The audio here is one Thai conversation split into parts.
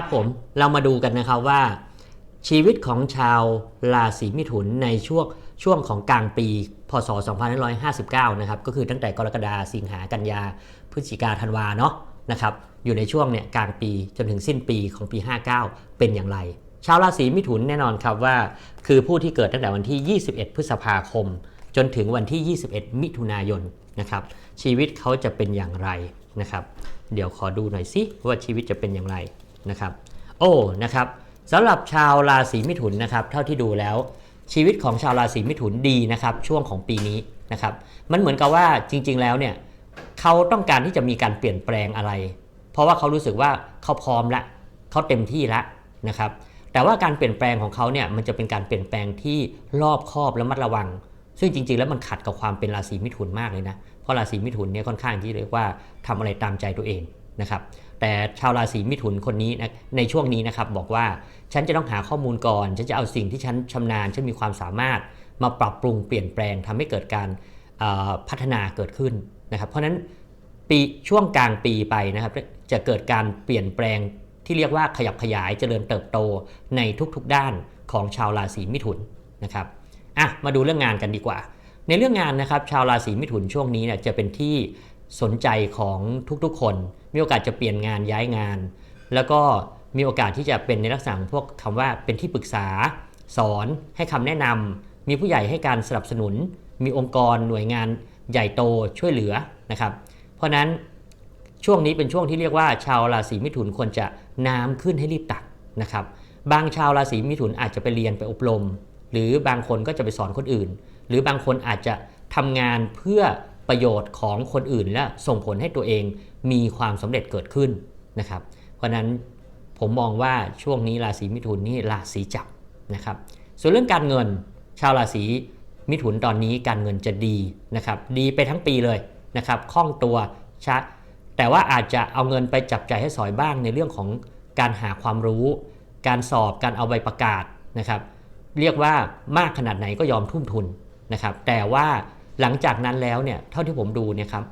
ครับผมเรามาดูกันนะครับว่า ชีวิตของชาวราศีมิถุนในช่วงช่วงของกลางปี พศ 2559 นะครับ ก็คือตั้งแต่กรกฎาสิงหากันยาพฤศจิกาธันวาเนาะนะครับ อยู่ในช่วงเนี่ยกลางปีจนถึงสิ้นปีของปี 59 เป็นอย่างไร ชาวราศีมิถุนแน่นอนครับว่า คือผู้ที่เกิดตั้งแต่วันที่ 21 พฤษภาคม จนถึงวันที่ 21 มิถุนายนนะครับ ชีวิตเขาจะเป็นอย่างไรนะครับ เดี๋ยวขอดูหน่อยสิว่าชีวิตจะเป็นอย่างไร นะครับ โอ้นะครับสำหรับชาวราศีมิถุนนะครับ เท่าที่ดูแล้ว ชีวิตของชาวราศีมิถุนดีนะครับ ช่วงของปีนี้นะครับ มันเหมือนกับว่าจริง ๆ แล้วเนี่ยเขาต้องการที่จะมีการเปลี่ยนแปลงอะไร เพราะว่าเขารู้สึกว่าเขาพร้อมละเขาเต็มที่แล้วนะครับแต่ว่าการเปลี่ยนแปลงของเขาเนี่ยมันจะเป็นการเปลี่ยนแปลงที่รอบคอบและมัดระวัง ซึ่งจริง ๆ แล้วมันขัดกับความเป็นราศีมิถุนมากเลยนะ เพราะราศีมิถุนเนี่ยค่อนข้างที่เรียกว่าทำอะไรตามใจตัวเอง นะครับแต่ชาวราศีมิถุนคนนี้นะในช่วงนี้นะครับบอกว่าฉันจะต้องหาข้อมูลก่อน ฉันจะเอาสิ่งที่ฉันชำนาญฉันมีความสามารถมาปรับปรุงเปลี่ยนแปลงทำให้เกิดการพัฒนาเกิดขึ้นนะครับเพราะฉะนั้นปีช่วงกลางปีไปนะครับจะเกิดการเปลี่ยนแปลงที่เรียกว่าขยับขยายเจริญเติบโตในทุกๆด้านของชาวราศีมิถุนนะครับอะมาดูเรื่องงานกันดีกว่า ในเรื่องงานนะครับชาวราศีมิถุนช่วงนี้เนี่ยจะเป็นที่ สนใจของทุกๆคน มีโอกาสจะเปลี่ยนงานย้ายงาน แล้วก็มีโอกาสที่จะเป็นในลักษณะของพวกคำว่าเป็นที่ปรึกษา สอนให้คำแนะนำมีผู้ใหญ่ให้การสนับสนุน มีองค์กรหน่วยงานใหญ่โตช่วยเหลือนะครับ เพราะนั้นช่วงนี้เป็นช่วงที่เรียกว่าชาวราศีมิถุนควรจะน้ำขึ้นให้รีบตักนะครับ บางชาวราศีมิถุนอาจจะไปเรียนไปอบรม หรือบางคนก็จะไปสอนคนอื่น หรือบางคนอาจจะทำงานเพื่อ ประโยชน์ของคนอื่น และส่งผลให้ตัวเองมีความสำเร็จเกิดขึ้นนะครับ เพราะฉะนั้นผมมองว่าช่วงนี้ราศีมิถุนนี่ราศีจับนะครับ ส่วนเรื่องการเงินชาวราศีมิถุนตอนนี้การเงินจะดีนะครับดีไปทั้งปีเลยนะครับคล่องตัวชัดแต่ว่าอาจจะเอาเงินไปจับใจ่ายให้สอยบ้างในเรื่องของการหาความรู้ การสอบการเอาใบประกาศนะครับ เรียกว่ามากขนาดไหนก็ยอมทุ่มทุนนะครับ แต่ว่า หลังจากนั้นแล้วเนี่ยเท่าที่ผมดูเนี่ยครับ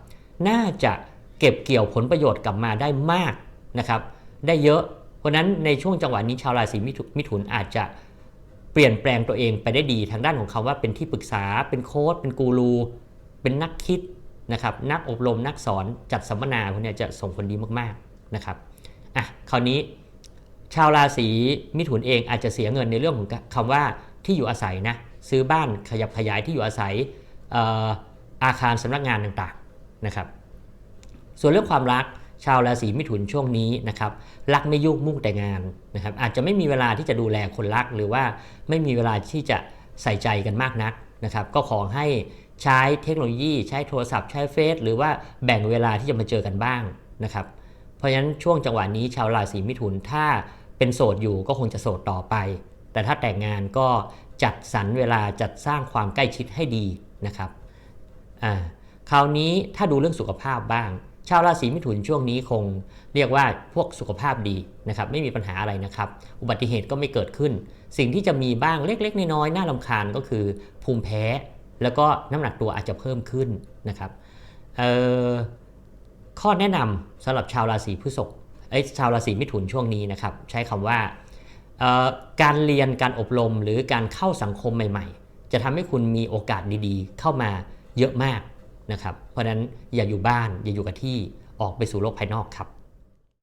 น่าจะเก็บเกี่ยวผลประโยชน์กลับมาได้มากนะครับได้เยอะ เพราะนั้นในช่วงจังหวะนี้ชาวราศีมิถุนอาจจะเปลี่ยนแปลงตัวเองไปได้ดีทางด้านของคำว่าเป็นที่ปรึกษาเป็นโค้ชเป็นกูรู เป็นนักคิดนะครับนักอบรมนักสอนจัดสัมมนาพวกนี้จะส่งผลดีมากๆนะครับอะคราวนี้ชาวราศีมิถุนเองอาจจะเสียเงินในเรื่องของคำว่าที่อยู่อาศัยนะซื้อบ้านขยับขยายที่อยู่อาศัย อาคารสำนักงานต่างๆนะครับ ส่วนเรื่องความรักชาวราศีมิถุนช่วงนี้นะครับรักไม่ยุ่งมุ่งแต่งานนะครับ อาจจะไม่มีเวลาที่จะดูแลคนรัก หรือว่าไม่มีเวลาที่จะใส่ใจกันมากนักนะครับ ก็ขอให้ใช้เทคโนโลยี ใช้โทรศัพท์ใช้เฟซหรือว่าแบ่งเวลาที่จะมาเจอกันบ้างนะครับ เพราะฉะนั้นช่วงจังหวะนี้ชาวราศีมิถุนถ้าเป็นโสดอยู่ก็คงจะโสดต่อไป แต่ถ้าแต่งงานก็ จัดสรรเวลาจัดสร้างความใกล้ชิดให้ดีนะครับคราวนี้ถ้าดูเรื่องสุขภาพบ้าง ชาวราศีมิถุนช่วงนี้คงเรียกว่าพวกสุขภาพดีนะครับไม่มีปัญหาอะไรนะครับ อุบัติเหตุก็ไม่เกิดขึ้น สิ่งที่จะมีบ้างเล็กๆ น้อยๆน่าลำคาญก็คือภูมิแพ้ แล้วก็น้ำหนักตัวอาจจะเพิ่มขึ้นนะครับข้อแนะนำสำหรับชาวราศีพฤษภไอ้ชาวราศีมิถุนช่วงนี้นะครับใช้คำว่า การเรียนการอบรมหรือการเข้าสังคมใหม่ ๆ จะทำให้คุณมีโอกาสดีๆ เข้ามาเยอะมากนะครับ เพราะฉะนั้นอย่าอยู่บ้านอย่าอยู่กับที่ออกไปสู่โลกภายนอกครับ